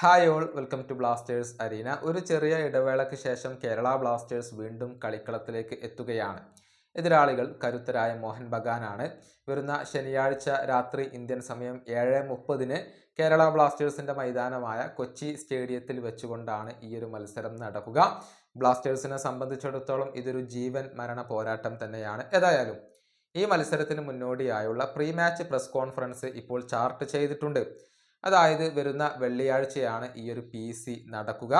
Hi all welcome to Blasters arena. ഒരു ചെറിയ ഇടവേളയ്ക്ക് ശേഷം കേരള ബ്ലാസ്റ്റേഴ്സ് വീണ്ടും കളിക്കളത്തിലേക്ക് എത്തുകയാണ്. എതിരാളികൾ കരുത്തരായ മോഹൻ ബഗാനാണ്. വരുന്ന ശനിയാഴ്ച രാത്രി ഇന്ത്യൻ സമയം ഏഴ് മുപ്പതിന് കേരള ബ്ലാസ്റ്റേഴ്സിന്റെ മൈതാനമായ കൊച്ചി സ്റ്റേഡിയത്തിൽ വെച്ചുകൊണ്ടാണ് ഈ ഒരു മത്സരം നടക്കുക. ബ്ലാസ്റ്റേഴ്സിനെ സംബന്ധിച്ചിടത്തോളം ഇതൊരു ജീവൻ മരണ പോരാട്ടം തന്നെയാണ്. ഏതായാലും ഈ മത്സരത്തിന് മുന്നോടിയായുള്ള പ്രീ മാച്ച് പ്രസ് കോൺഫറൻസ് ഇപ്പോൾ ചാർട്ട് ചെയ്തിട്ടുണ്ട്. അതായത് വരുന്ന വെള്ളിയാഴ്ചയാണ് ഈ ഒരു പി സി നടക്കുക.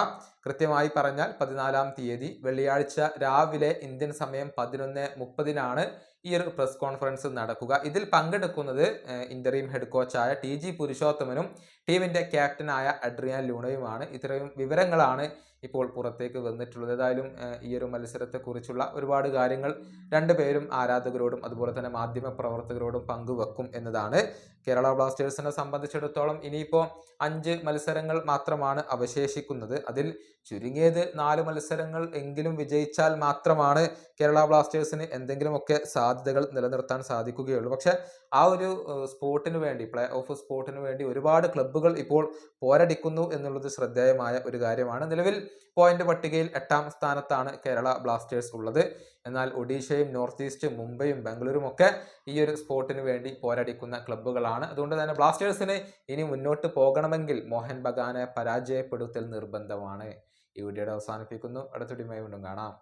കൃത്യമായി പറഞ്ഞാൽ പതിനാലാം തീയതി വെള്ളിയാഴ്ച രാവിലെ ഇന്ത്യൻ സമയം പതിനൊന്ന് മുപ്പതിനാണ്. ഈ ഒരു പ്രസ് കോൺഫറൻസ് നടക്കുക. ഇതിൽ പങ്കെടുക്കുന്നത് ഇന്റർവ്യൂ ഹെഡ് കോച്ചായ ടി ജി പുരുഷോത്തമനും ടീമിന്റെ ക്യാപ്റ്റനായ അഡ്രിയാൻ ലൂണയുമാണ്. ഇത്രയും വിവരങ്ങളാണ് ഇപ്പോൾ പുറത്തേക്ക് വന്നിട്ടുള്ളത്. ഏതായാലും ഈ ഒരു മത്സരത്തെക്കുറിച്ചുള്ള ഒരുപാട് കാര്യങ്ങൾ രണ്ടുപേരും ആരാധകരോടും അതുപോലെ തന്നെ മാധ്യമ പ്രവർത്തകരോടും പങ്കുവെക്കും എന്നതാണ് കേരള ബ്ലാസ്റ്റേഴ്സിനെ സംബന്ധിച്ചിടത്തോളം ഇനിയിപ്പോൾ അഞ്ച് മത്സരങ്ങൾ മാത്രമാണ് അവശേഷിക്കുന്നത്. അതിൽ ചുരുങ്ങിയത് നാല് മത്സരങ്ങൾ എങ്കിലും വിജയിച്ചാൽ മാത്രമാണ് കേരള ബ്ലാസ്റ്റേഴ്സിന് എന്തെങ്കിലുമൊക്കെ സാധ്യതകൾ നിലനിർത്താൻ സാധിക്കുകയുള്ളൂ. പക്ഷെ ആ ഒരു സ്പോർട്ടിന് വേണ്ടി പ്ലേ ഓഫ് സ്പോർട്ടിന് വേണ്ടി ഒരുപാട് ക്ലബ്ബുകൾ ഇപ്പോൾ പോരടിക്കുന്നു എന്നുള്ളത് ശ്രദ്ധേയമായ ഒരു കാര്യമാണ്. നിലവിൽ പോയിന്റ് പട്ടികയിൽ എട്ടാം സ്ഥാനത്താണ് കേരള ബ്ലാസ്റ്റേഴ്സ് ഉള്ളത്. എന്നാൽ ഒഡീഷയും നോർത്ത് ഈസ്റ്റ് മുംബൈയും ബാംഗ്ലൂരും ഒക്കെ ഈ ഒരു സ്പോർട്ടിന് വേണ്ടി പോരടിക്കുന്ന ക്ലബ്ബുകളാണ്. അതുകൊണ്ട് തന്നെ ബ്ലാസ്റ്റേഴ്സിന് ഇനി മുന്നോട്ട് പോകണമെങ്കിൽ മോഹൻ ബഗാനെ പരാജയപ്പെടുത്തൽ നിർബന്ധമാണ്. ഈ വീഡിയോയുടെ അവസാനിപ്പിക്കുന്നു. അടുത്ത ടീമായി വീണ്ടും കാണാം.